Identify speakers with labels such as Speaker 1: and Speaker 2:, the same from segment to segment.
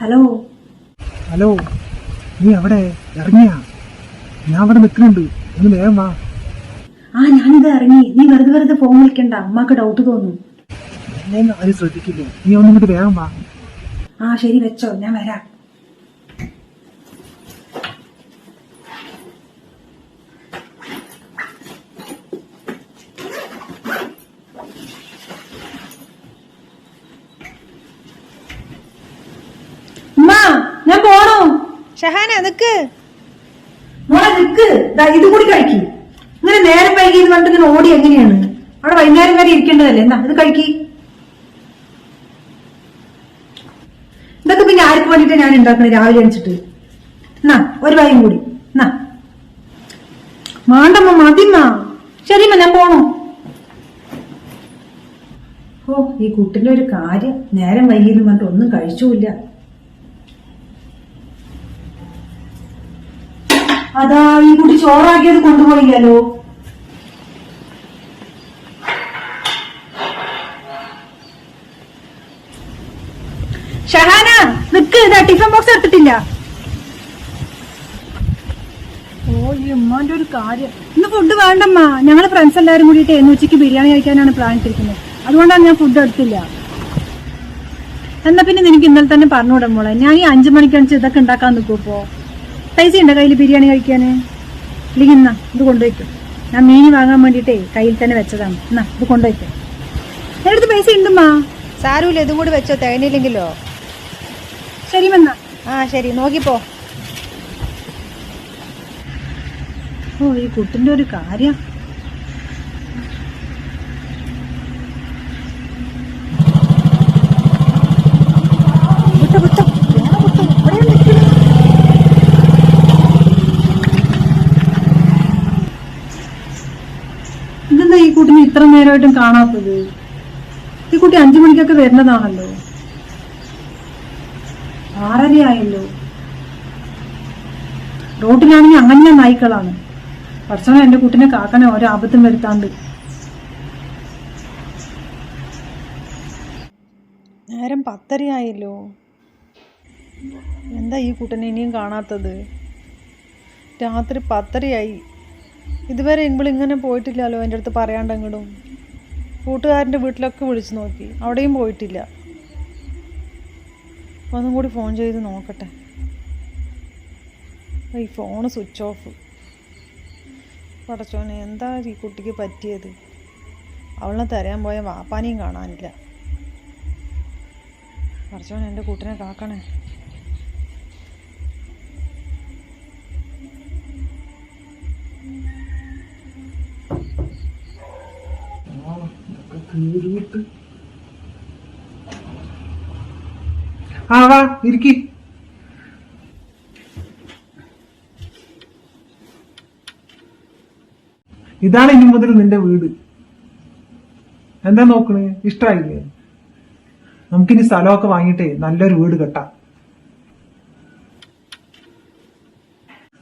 Speaker 1: Hello.
Speaker 2: Hello നീ അവിടെ ഇറങ്ങിയാ? ഞാൻ അവിടെ നിൽക്കുന്നുണ്ട്. ഒന്ന് വേഗം വാ.
Speaker 1: ആ ഞാനിത് ഇറങ്ങി. നീ വെറുതെ വെറുതെ ഫോൺ വിളിക്കണ്ട. അമ്മയ്ക്ക് ഡൗട്ട് തോന്നും.
Speaker 2: എന്നെ ആരും ശ്രദ്ധിക്കില്ല? നീ ഒന്നും ഇങ്ങോട്ട് വേഗം വാ.
Speaker 1: ആ ശരി വെച്ചോ. ഞാൻ വരാം ഉമ്മ, ഞാൻ പോണോ
Speaker 3: ഷഹാന നിക്ക്.
Speaker 1: മോളെ നിക്ക്. ഇത് കൂടി കഴിക്കി. ഇങ്ങനെ നേരം വൈകി എന്ന് പറഞ്ഞിട്ട് ഇങ്ങനെ ഓടി എങ്ങനെയാണ്? അവിടെ വൈകുന്നേരം വരെ ഇരിക്കേണ്ടതല്ലേ? എന്നാ ഇത് കഴിക്കി. ഇതൊക്കെ പിന്നെ ആർക്ക് വേണ്ടിട്ട് ഞാൻ ഉണ്ടാക്കണേ രാവിലെ എണിച്ചിട്ട്? എന്നാ ഒരു വായും കൂടി. എന്നാ. മാണ്ടമ്മ മതിമ്മ ശരിമ്മ ഞാൻ പോണോ. ഓ ഈ കുട്ടിന്റെ ഒരു കാര്യം നേരം വൈകിയെന്ന് പറഞ്ഞിട്ട് ഒന്നും കഴിച്ചുമില്ല അതാ ഈ കുട്ടി ചോറാക്കിയത് കൊണ്ടുപോയില്ലല്ലോ. ഷഹാന നിക്ക് ഇതാ ടിഫിൻ ബോക്സ് എടുത്തിട്ടില്ല. ഓ ഈ ഉമ്മാന്റെ ഒരു കാര്യം. ഇന്ന് ഫുഡ് വേണ്ടമ്മ. ഞങ്ങൾ ഫ്രണ്ട്സ് എല്ലാരും കൂടിയിട്ട് എന്ന് ഉച്ചയ്ക്ക് ബിരിയാണി കഴിക്കാനാണ് പ്ലാൻ ഇട്ടിരിക്കുന്നത് അതുകൊണ്ടാണ് ഞാൻ ഫുഡ് എടുത്തില്ല. എന്നാ പിന്നെ നിനക്ക് ഇന്നലെ തന്നെ പറഞ്ഞുകൂടെ മോളെ? ഞാൻ ഈ അഞ്ചു മണിക്കണിച്ച് ഇതൊക്കെ ഉണ്ടാക്കാൻ നിൽക്കും ഇപ്പോ? പൈസ ഉണ്ടോ കയ്യിൽ ബിരിയാണി കഴിക്കാന്? ഇല്ലെങ്കിൽ എന്നാ ഇത് കൊണ്ടുവയ്ക്കും ഞാൻ മീൻ വാങ്ങാൻ വേണ്ടിയിട്ടേ കയ്യിൽ തന്നെ വെച്ചതാണ്. എന്നാ ഇത് കൊണ്ടുവയ്ക്കും എന്റെ പൈസ ഉണ്ടുമ്മാ.
Speaker 3: സാരൂല ഇതും കൂടി വെച്ചോ തികഞ്ഞില്ലെങ്കിലോ
Speaker 1: ശരി വന്നാ.
Speaker 3: ആ ശരി നോക്കിപ്പോ
Speaker 1: ഓ ഈ കുട്ടിന്റെ ഒരു കാര്യം. വിട്ടോ. വിട്ടോ. ഇവിടെയാണ് നിൽക്കുന്നത്. ഇതെന്താ ഈ കുട്ടിനെ ഇത്ര നേരമായിട്ടും കാണാത്തത്? ഈ കുട്ടി അഞ്ചു മണിക്കൊക്കെ വരുന്നതാണല്ലോ. ആറരയായല്ലോ. റോട്ടിലാണെങ്കിൽ അങ്ങനെ നായ്ക്കളാണ്. ഭക്ഷണം എന്റെ കുട്ടിനെ കാക്കനെ ഓരോ ആപത്തും വരുത്താണ്ട്.
Speaker 3: നേരം പത്തരയായല്ലോ. എന്താ ഈ കുട്ടനെ ഇനിയും കാണാത്തത്? രാത്രി പത്തരയായി. ഇതുവരെ ഇൻബിൾ ഇങ്ങനെ പോയിട്ടില്ലല്ലോ എന്റെ അടുത്ത് പറയാണ്ടെങ്കിലും കൂട്ടുകാരന്റെ വീട്ടിലൊക്കെ വിളിച്ചു നോക്കി. അവിടെയും പോയിട്ടില്ല. ഒന്നും കൂടി ഫോൺ ചെയ്ത് നോക്കട്ടെ. ഈ ഫോണ് സ്വിച്ച് ഓഫ്. പടച്ചോനെ എന്താ ഈ കുട്ടിക്ക് പറ്റിയത്? അവളെ തരാൻ പോയ വാപ്പാനെയും കാണാനില്ല. പടച്ചോനെ എന്റെ കൂട്ടിനെ കാക്കണേ.
Speaker 2: ആ വാ ഇരിക്കി. ഇതാണ് ഇനി മുതൽ നിന്റെ വീട്. എന്താ നോക്കണേ? ഇഷ്ടായില്ലേ? നമുക്കിനി സ്ഥലമൊക്കെ വാങ്ങിയിട്ടേ നല്ലൊരു വീട് കെട്ടാം.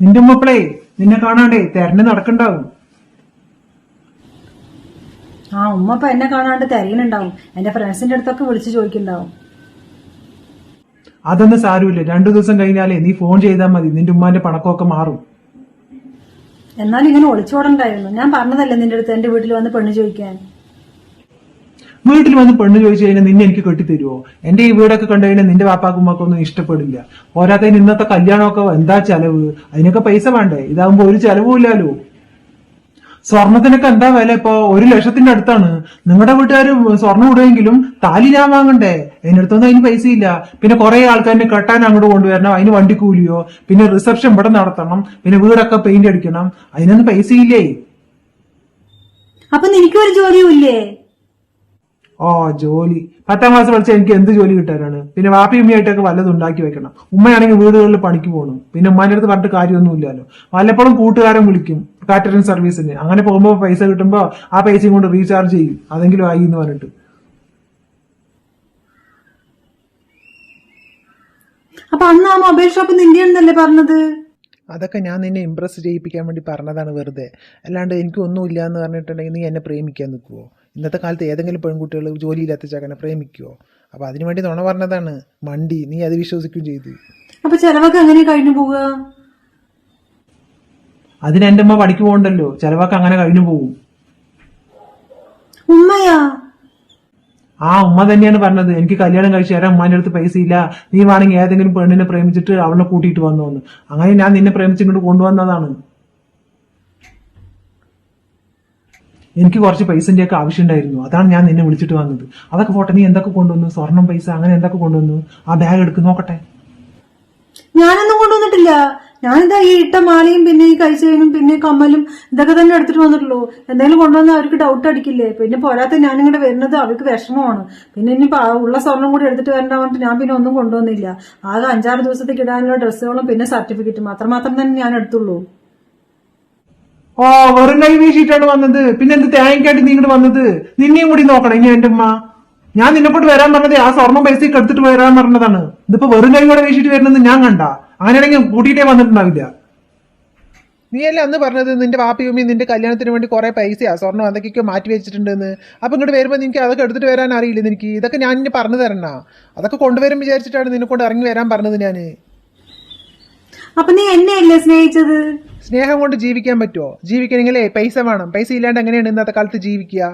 Speaker 2: നിന്റെ ഉമ്മപ്പളേ നിന്നെ കാണാണ്ടേ തെരഞ്ഞു നടക്കണ്ടാവും.
Speaker 1: ആ ഉമ്മ ഇപ്പൊ എന്നെ കാണാണ്ട് തിരയുന്നുണ്ടാവും. എന്റെ ഫ്രണ്ട്സിന്റെ അടുത്തൊക്കെ വിളിച്ചു ചോദിക്കുന്നുണ്ടാവും.
Speaker 2: അതൊന്നും സാരമില്ല. രണ്ടു ദിവസം കഴിഞ്ഞാലേ നീ ഫോൺ ചെയ്താൽ മതി. നിന്റെ ഉമ്മാന്റെ പണക്കമൊക്കെ മാറും.
Speaker 1: എന്നാലും ഇങ്ങനെ ഒളിച്ചോടണ്ടായിരുന്നു ഞാൻ പറഞ്ഞതല്ലേ നിന്റെ അടുത്ത് എന്റെ വീട്ടിൽ വന്ന് പെണ്ണ് ചോദിക്കാൻ?
Speaker 2: വീട്ടിൽ വന്ന് പെണ്ണ് ചോദിച്ചു കഴിഞ്ഞാൽ നിന്നെ എനിക്ക് കെട്ടിത്തരുവോ? എന്റെ ഈ വീടൊക്കെ കണ്ടു കഴിഞ്ഞാൽ നിന്റെ വാപ്പാക്കുമ്മക്കൊന്നും ഇഷ്ടപ്പെടില്ല. പോരാത്തതിന് ഇന്നത്തെ കല്യാണമൊക്കെ എന്താ ചെലവ്? അതിനൊക്കെ പൈസ വേണ്ടേ? ഇതാകുമ്പോ ഒരു ചെലവും ഇല്ലല്ലോ. സ്വർണത്തിനൊക്കെ എന്താ വില? ഇപ്പൊ ഒരു ലക്ഷത്തിന്റെ അടുത്താണ്. നിങ്ങളുടെ വീട്ടുകാർ സ്വർണം ഇടുമെങ്കിലും താലി ഞാൻ വാങ്ങണ്ടേ? അതിനടുത്തൊന്നും അതിന് പൈസ ഇല്ല പിന്നെ കുറെ ആൾക്കാരിനെ കെട്ടാൻ അങ്ങോട്ട് കൊണ്ടുവരണം. അതിന് വണ്ടി കൂലിയോ? പിന്നെ റിസപ്ഷൻ ഇവിടെ നടത്തണം. പിന്നെ വീടൊക്കെ പെയിന്റ് അടിക്കണം. അതിനൊന്നും പൈസ ഇല്ലേ
Speaker 1: അപ്പൊ ജോലിയും ഇല്ലേ?
Speaker 2: ഓ ജോലി. പത്താം ക്ലാസ് പഠിച്ച എനിക്ക് എന്ത് ജോലി കിട്ടാനാണ്? പിന്നെ വാപ്പി ഉമ്മയായിട്ടൊക്കെ വല്ലതും ഉണ്ടാക്കി വെക്കണം. ഉമ്മയാണെങ്കിൽ വീടുകളിൽ പണിക്ക് പോകണം പിന്നെ ഉമ്മാന്റെ അടുത്ത് പറഞ്ഞിട്ട് കാര്യമൊന്നും ഇല്ലല്ലോ വല്ലപ്പോഴും കൂട്ടുകാരൻ വിളിക്കും. കാറ്ററിംഗ് സർവീസിന് അങ്ങനെ പോകുമ്പോൾ പൈസ കിട്ടുമ്പോൾ ആ പൈസയും കൊണ്ട് റീചാർജ് ചെയ്യും. അതെങ്കിലും ആയി എന്ന് പറഞ്ഞിട്ട്.
Speaker 1: അപ്പൊ അന്ന് ആ മൊബൈൽ ഷോപ്പ് നിന്റെ എന്നല്ലേ പറഞ്ഞത്?
Speaker 2: അതൊക്കെ ഞാൻ നിന്നെ ഇമ്പ്രസ് ചെയ്യിപ്പിക്കാൻ വേണ്ടി പറഞ്ഞതാണ് വെറുതെ. അല്ലാണ്ട് എനിക്ക് ഒന്നുമില്ല എന്ന് പറഞ്ഞിട്ടുണ്ടെങ്കിൽ നീ എന്നെ പ്രേമിക്കാൻ നിൽക്കുവോ? ഇന്നത്തെ കാലത്ത് ഏതെങ്കിലും പെൺകുട്ടികൾ ജോലിയില്ലാത്ത ചക്കനെ പ്രേമിക്കുമോ അപ്പോൾ അതിനു വേണ്ടി നുണ പറഞ്ഞതാണ്. മണ്ടി നീ അത് വിശ്വസിക്കുകയും ചെയ്തു.
Speaker 1: അപ്പൊ ചെലവൊക്കെ എങ്ങനെ കഴിഞ്ഞു പോവുക?
Speaker 2: അതിന് എന്റെ അമ്മ പണിക്ക് പോകണ്ടല്ലോ. ചിലവൊക്കെ അങ്ങനെ കഴിഞ്ഞു പോകും.
Speaker 1: ഉമ്മയാ?
Speaker 2: ആ ഉമ്മ തന്നെയാണ് പറഞ്ഞത്. എനിക്ക് കല്യാണം കഴിച്ചു തരാൻ ഉമ്മാന്റെ അടുത്ത് പൈസ ഇല്ല. നീ വേണമെങ്കിൽ ഏതെങ്കിലും പെണ്ണിനെ പ്രേമിച്ചിട്ട് അവളെ കൂട്ടിയിട്ട് വന്നു വന്നു അങ്ങനെ ഞാൻ നിന്നെ പ്രേമിച്ച് ഇങ്ങോട്ട് കൊണ്ടുവന്നതാണ്. എനിക്ക് കുറച്ച് പൈസന്റെ ഒക്കെ ആവശ്യമുണ്ടായിരുന്നു. അതാണ് ഞാൻ നിന്നെ വിളിച്ചിട്ട് വന്നത്. അതൊക്കെ പോട്ടെ നീ എന്തൊക്കെ കൊണ്ടുവന്നു? സ്വർണം പൈസ അങ്ങനെ എന്തൊക്കെ കൊണ്ടുവന്നു? ആ ബാഗ് എടുക്ക് നോക്കട്ടെ.
Speaker 1: ഞാനൊന്നും കൊണ്ടുവന്നിട്ടില്ല. ഞാനിതാ ഈ ഇട്ട മാലയും പിന്നെ ഈ കൈച്ചേനും പിന്നെ കമ്മലും ഇതൊക്കെ തന്നെ എടുത്തിട്ട് വന്നിട്ടുള്ളൂ. എന്തെങ്കിലും കൊണ്ടുവന്നാൽ അവർക്ക് ഡൗട്ട് അടിക്കില്ലേ? പിന്നെ പോരാത്ത ഞാനിങ്ങോട്ട് വരുന്നത് അവർക്ക് വിഷമമാണ്. പിന്നെ ഇനി ഉള്ള സ്വർണം കൂടി എടുത്തിട്ട് വരണ്ട പറഞ്ഞിട്ട് ഞാൻ പിന്നെ ഒന്നും കൊണ്ടുവന്നില്ല. ആകെ അഞ്ചാറ് ദിവസത്തേക്ക് ഇടാനുള്ള ഡ്രസ്സുകളും പിന്നെ സർട്ടിഫിക്കറ്റും. അത്രമാത്രം തന്നെ ഞാൻ എടുത്തുള്ളൂ.
Speaker 2: ഓ വെറും കൈ വീശിയിട്ടാണ് വന്നത്. പിന്നെ എന്ത് തേങ്ങയ്ക്കായിട്ട് നീ ഇങ്ങോട്ട് വന്നത്? നിന്നെയും കൂടി നോക്കണം ഇനി എന്റെ ഉമ്മ. ഞാൻ നിന്നെ കൊണ്ട് വരാൻ പറഞ്ഞത് ആ സ്വർണം പൈസയൊക്കെ എടുത്തിട്ട് വരാൻ പറഞ്ഞതാണ്. ഇതിപ്പോ വെറും കൈ കൂടെ വീശിട്ട് വരുന്നത് ഞാൻ കണ്ട. അങ്ങനെയാണെങ്കിൽ കൂട്ടിയിട്ടേ വന്നിട്ടുണ്ടാവില്ല. നീ അല്ലേ അന്ന് പറഞ്ഞത് നിന്റെ വാപ്പിയും നിന്റെ കല്യാണത്തിന് വേണ്ടി കുറെ പൈസയാ സ്വർണം അതൊക്കെ മാറ്റി വെച്ചിട്ടുണ്ടെന്ന്. അപ്പൊ ഇങ്ങോട്ട് വരുമ്പോൾ നിനക്ക് അതൊക്കെ എടുത്തിട്ട് വരാൻ അറിയില്ല നിനക്ക്. ഇതൊക്കെ ഞാൻ ഇനി പറഞ്ഞു തരണ. അതൊക്കെ കൊണ്ടുവരും വിചാരിച്ചിട്ടാണ് നിന്നെ കൊണ്ട് ഇറങ്ങി വരാൻ പറഞ്ഞത് ഞാൻ
Speaker 1: അപ്പൊ നീ എന്നെയല്ലേ സ്നേഹിച്ചത്?
Speaker 2: സ്നേഹം കൊണ്ട് ജീവിക്കാൻ പറ്റുമോ ജീവിക്കണമെങ്കിലേ പൈസ വേണം. പൈസ ഇല്ലാണ്ട് എങ്ങനെയാണ് ഇന്നത്തെ കാലത്ത് ജീവിക്കുക?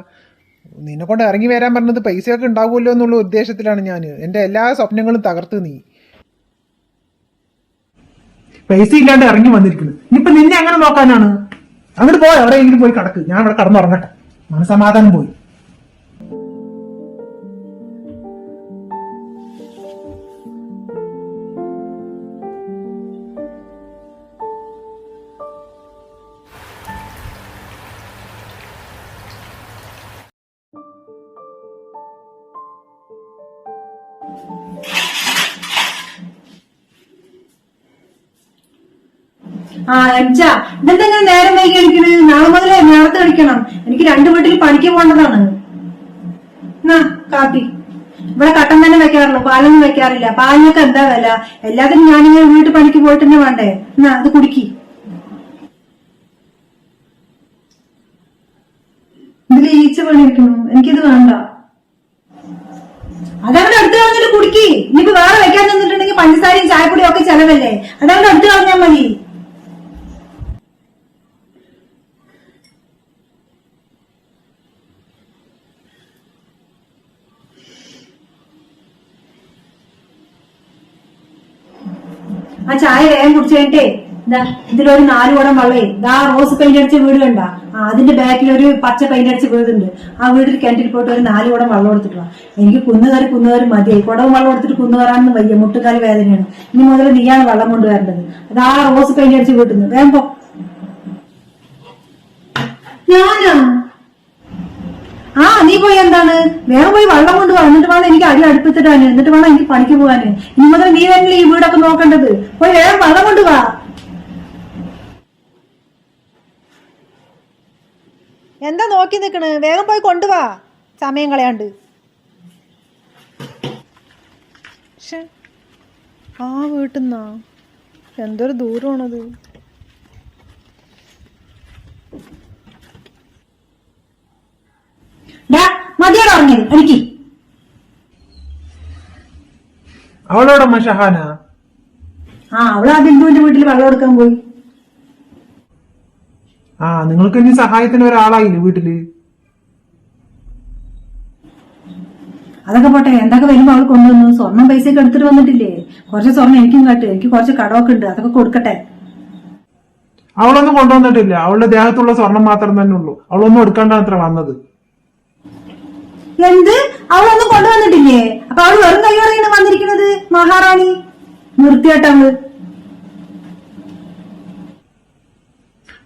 Speaker 2: നിന്നെ കൊണ്ട് ഇറങ്ങി വരാൻ പറഞ്ഞത് പൈസയൊക്കെ ഉണ്ടാവുമല്ലോ എന്നുള്ള ഉദ്ദേശത്തിലാണ് ഞാൻ എന്റെ എല്ലാ സ്വപ്നങ്ങളും തകർത്ത് നീ. പൈസ ഇല്ലാണ്ട് ഇറങ്ങി വന്നിരിക്കുന്നത് ഇനിയിപ്പൊ നിന്നെ അങ്ങനെ നോക്കാനാണ്? അങ്ങോട്ട് പോയി എവിടെയെങ്കിലും പോയി കിടക്ക്. ഞാൻ ഇവിടെ കടന്നുറങ്ങട്ടെ മനസമാധാനം പോയി.
Speaker 1: ആ എംജ ഇതെന്താ ഞാൻ നേരം വൈകി കളിക്കണത് നാളെ മുതലേ നേരത്തെ കഴിക്കണം എനിക്ക് രണ്ടു വീട്ടിൽ പണിക്ക് പോകേണ്ടതാണ്. എന്നാ കാപ്പി. ഇവിടെ കട്ടൻ തന്നെ വെക്കാറുള്ളൂ പാലൊന്നും വെക്കാറില്ല. പാലിനൊക്കെ എന്താ വില? എല്ലാത്തിനും ഞാനിങ്ങനെ വീട്ടിൽ പണിക്ക് പോയിട്ട് തന്നെ വേണ്ടേ? എന്നാ അത് കുടിക്കി. ഇതിൽ ഈച്ച പണിയിരിക്കുന്നു എനിക്കിത് വേണ്ട. അതവിടെ അടുത്ത് കളഞ്ഞിട്ട് കുടിക്കി. ഇനിയിപ്പോ വേറെ വെക്കാൻ തന്നിട്ടുണ്ടെങ്കിൽ പഞ്ചസാരയും ചായപ്പൊടിയും ഒക്കെ ചെലവല്ലേ? അതവിടെ അടുത്ത് കളഞ്ഞാൽ മതി. ആ ചായ വേഗം കുടിച്ചു കഴിഞ്ഞിട്ടേ ഇതാ ഇതിലൊരു നാല് കുടം വെള്ളേ ഇതാ റോസ് പെയിന്റ് അടിച്ച വീട് കണ്ട. ആ അതിന്റെ ബാക്കിൽ ഒരു പച്ച പെയിന്റ് അടിച്ച വീടുണ്ട്. ആ വീട്ടിൽ കിണറ്റിൽ പോയിട്ട് ഒരു നാല് കുടം വെള്ളം വാ. എനിക്ക് കുന്നുകറി കുന്നുകറി മതിയായി കുടവും വെള്ളം എടുത്തിട്ട് കുന്നുകറാനൊന്നും വയ്യ. മുട്ടുകാലി വേദനയാണ്. ഇനി മുതൽ നീയാണ് വെള്ളം കൊണ്ടുവരേണ്ടത്. അതാ റോസ് പെയിന്റ് അടിച്ച വേഗം പോ. ഞാനാ? ആ നീ പോയി എന്താണ്? വേറെ പോയി വെള്ളം കൊണ്ട് വന്നിട്ട് വേണം എനിക്ക് അടി അടുപ്പിത്തിടാന് എന്നിട്ട് വേണം എനിക്ക് പണിക്ക് പോകാൻ ഇനി മുതൽ നീ തന്നെ ഈ വീടൊക്കെ നോക്കേണ്ടത്. പോയി വേറെ വെള്ളം കൊണ്ട് വാ.
Speaker 3: എന്താ നോക്കി നിൽക്കണ് വേഗം പോയി കൊണ്ടുവാ സമയം കളയാണ്ട്. ആ വീട്ടിൽ നിന്നാ? എന്തൊരു ദൂരമാണത്.
Speaker 1: ഡാ ഇറങ്ങി ഉറങ്ങിയത് എനിക്ക്
Speaker 2: അവളോടമ്മ ഷഹാന?
Speaker 1: ആ അവൾ ആ ബിന്ദുവിന്റെ വീട്ടിൽ വെള്ളം എടുക്കാൻ പോയി.
Speaker 2: ആ നിങ്ങൾക്ക് ഇനി സഹായത്തിന് ഒരാളായില്ലേ വീട്ടിൽ?
Speaker 1: അതൊക്കെ പോട്ടെ എന്തൊക്കെ വരുമ്പോ അവൾ കൊണ്ടുവന്നു? സ്വർണം പൈസ ഒക്കെ എടുത്തിട്ട് വന്നിട്ടില്ലേ? കുറച്ച് സ്വർണം എനിക്കും കാട്ട് എനിക്ക് കുറച്ച് കടമൊക്കെ ഉണ്ട് അതൊക്കെ കൊടുക്കട്ടെ.
Speaker 2: അവളൊന്നും കൊണ്ടുവന്നിട്ടില്ല. അവളുടെ ദേഹത്തുള്ള സ്വർണം മാത്രം തന്നെ ഉള്ളൂ. അവളൊന്നും എടുക്കാണ്ടാണ് അത്ര വന്നത്.
Speaker 1: എന്ത്? അവളൊന്നും കൊണ്ടുവന്നിട്ടില്ലേ? അപ്പൊ അവൾ വെറും കൈയോടെയാണ് വന്നിരിക്കുന്നത് മഹാറാണി. നിർത്തിയാട്ടവൾ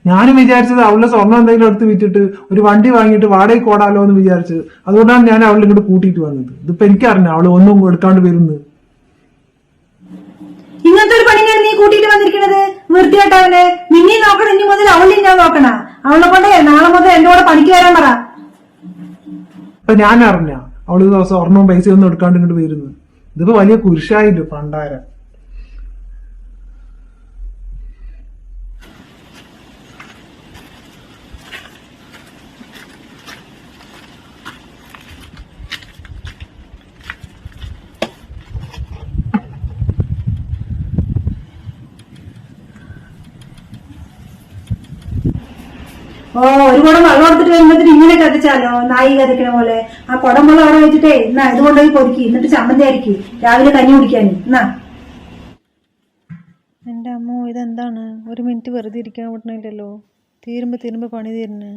Speaker 2: ഞാനും വിചാരിച്ചത് അവളുടെ സ്വർണം എന്തെങ്കിലും എടുത്ത് വിറ്റിട്ട് ഒരു വണ്ടി വാങ്ങിയിട്ട് വാടകയ്ക്ക് ഓടാലോ എന്ന് വിചാരിച്ചത്. അതുകൊണ്ടാണ് ഞാൻ അവളെ ഇങ്ങോട്ട് കൂട്ടിയിട്ട് വന്നത്. ഇതിപ്പോ എനിക്കറിഞ്ഞ അവൾ ഒന്നും എടുക്കാണ്ട് വരുന്നത്
Speaker 1: ഇങ്ങനത്തെ ഒരു പണിയാണ് നീ കൂട്ടിയിട്ട് വന്നിരിക്കുന്നത്? വൃത്തിയായിട്ടവനെ നിന്നെ നോക്കണം ഇനി മുതൽ അവളെ ഞാൻ നോക്കണ. അവളെ കൊണ്ട് നാളെ മുതൽ എന്നോട് പണിക്ക് വരാൻ പറ.
Speaker 2: അപ്പൊ ഞാൻ അറിഞ്ഞ അവൾ ഓർമ്മ പൈസ ഒന്നും എടുക്കാണ്ട് ഇങ്ങോട്ട് വരുന്നത് ഇതിപ്പോ വലിയ കുരിശായില്ലോ പണ്ടാരം.
Speaker 1: ഓ ഒരു കുടം വെള്ളം എടുത്തിട്ട് വരുമ്പോഴത്തേന് ഇങ്ങനെ കത്തിച്ചാലോ? നായി കത്തിക്കണ പോലെ. ആ കുടം വെള്ളം അവിടെ വെച്ചിട്ടേ എന്നാ ഇത് കൊണ്ടുപോയി പൊതുക്കി എന്നിട്ട് ചമ്മന്തി ആയിരിക്കും രാവിലെ കഞ്ഞി കുടിക്കാൻ. എന്നാ.
Speaker 3: എന്റെ അമ്മ ഇതെന്താണ്? ഒരു മിനിറ്റ് വെറുതെ ഇരിക്കാൻ പറ്റണില്ലല്ലോ തീരുമ്പോൾ തീരുമ്പോൾ പണി തീരുന്നു.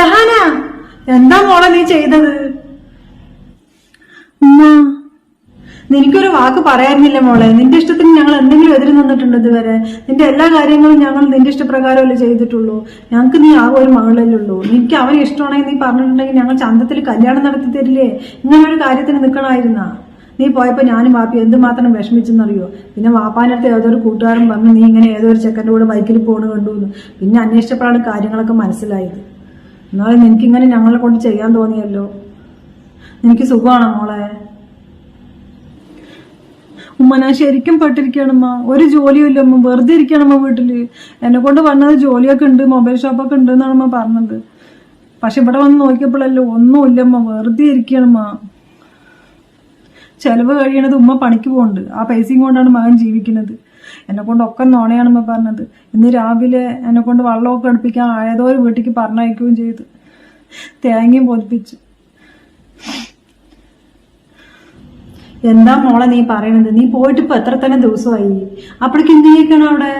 Speaker 1: ഷഹാന എന്താ മോളെ നീ ചെയ്തത്? നിനക്കൊരു വാക്ക് പറയാനില്ല മോളെ. നിന്റെ ഇഷ്ടത്തിന് ഞങ്ങൾ എന്തെങ്കിലും എതിര് നിന്നിട്ടുണ്ട് ഇതുവരെ. നിന്റെ എല്ലാ കാര്യങ്ങളും ഞങ്ങൾ നിന്റെ ഇഷ്ടപ്രകാരമല്ലേ ചെയ്തിട്ടുള്ളൂ. ഞങ്ങൾക്ക് നീ ആ ഒരു മകളല്ലേ ഉള്ളൂ. നിനക്ക് അവനെ ഇഷ്ടമാണെങ്കിൽ നീ പറഞ്ഞിട്ടുണ്ടെങ്കിൽ ഞങ്ങൾ ചന്തത്തിൽ കല്യാണം നടത്തി തരില്ലേ? ഇങ്ങനെ ഒരു കാര്യത്തിന് നിൽക്കണമായിരുന്നാ? നീ പോയപ്പോ ഞാനും വാപ്പി എന്തുമാത്രം വിഷമിച്ചെന്നറിയോ? പിന്നെ വാപ്പാനടുത്ത് ഏതൊരു കൂട്ടുകാരൻ പറഞ്ഞു നീ ഇങ്ങനെ ഏതോ ഒരു ചെക്കന്റെ കൂടെ ബൈക്കിൽ പോണ് കണ്ടു പിന്നെ അന്വേഷിച്ചപ്പോഴാണ് കാര്യങ്ങളൊക്കെ മനസ്സിലായത്. എന്നാലും നിനക്കിങ്ങനെ ഞങ്ങളെ കൊണ്ട് ചെയ്യാൻ തോന്നിയല്ലോ. നിനക്ക് സുഖമാണോ മോളെ? ഉമ്മ ഞാൻ ശരിക്കും പെട്ടിരിക്കണമ്മ ഒരു ജോലിയും ഇല്ല വെറുതെ ഇരിക്കണമ്മ വീട്ടിൽ. എന്നെ കൊണ്ട് പറഞ്ഞത് ജോലിയൊക്കെ ഉണ്ട് മൊബൈൽ ഷോപ്പൊക്കെ ഉണ്ട് എന്നാണ് അമ്മ പറഞ്ഞത്. പക്ഷെ ഇവിടെ വന്ന് നോക്കിയപ്പോഴല്ലോ ഒന്നും ഇല്ലമ്മ വെറുതെ ഇരിക്കണമ്മ ചെലവ് കഴിയണത് ഉമ്മ പണിക്ക് പോകുന്നുണ്ട് ആ പൈസയും കൊണ്ടാണ് മകൻ ജീവിക്കുന്നത്. എന്നെ കൊണ്ട് ഒക്കെ നോണയാണെന്ന് പറഞ്ഞത്. ഇന്ന് രാവിലെ എന്നെ കൊണ്ട് വെള്ളമൊക്കെ അടുപ്പിക്കാൻ ആയതോ ഒരു വീട്ടിലേക്ക് പറഞ്ഞയക്കുകയും ചെയ്തു. തേങ്ങയും പൊതിപ്പിച്ചു. എന്താ മോളെ നീ പറയണത്? നീ പോയിട്ട് ഇപ്പൊ എത്ര തന്നെ ദിവസമായി? അപ്പോഴേക്ക് എന്ത് ചെയ്യിക്കണം അവിടെ?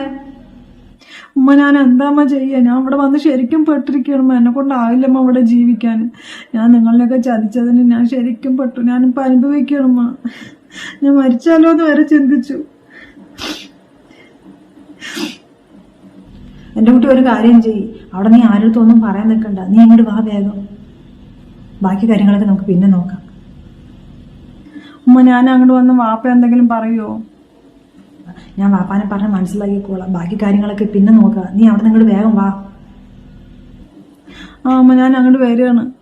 Speaker 1: ഉമ്മ ഞാൻ എന്താമ്മ ചെയ്യുക ഞാൻ ഇവിടെ വന്ന് ശരിക്കും പെട്ടിരിക്കണം എന്നെ കൊണ്ടാവില്ലമ്മ ഇവിടെ ജീവിക്കാൻ. ഞാൻ നിങ്ങളിലൊക്കെ ചതിച്ചതിന് ഞാൻ ശരിക്കും പെട്ടു. ഞാനിപ്പോ അനുഭവിക്കണമ്മ ഞാൻ മരിച്ചാലോ എന്ന് വരെ ചിന്തിച്ചു. എന്റെ കുട്ടി ഒരു കാര്യം ചെയ്യ്. അവിടെ നീ ആരുടെ പറയാൻ നിൽക്കണ്ട. നീ ഇങ്ങോട്ട് വാ വേഗം. ബാക്കി കാര്യങ്ങളൊക്കെ നമുക്ക് പിന്നെ നോക്കാം. ഉമ്മ ഞാൻ അങ്ങോട്ട് വന്ന് വാപ്പ എന്തെങ്കിലും പറയുമോ ഞാൻ വാപ്പാനെ പറഞ്ഞ് മനസ്സിലാക്കിക്കോളാം. ബാക്കി കാര്യങ്ങളൊക്കെ പിന്നെ നോക്കാം. നീ അവിടെ നിങ്ങൾ വേഗം വാ. ആ അമ്മ ഞാൻ അങ്ങോട്ട് വരികയാണ്.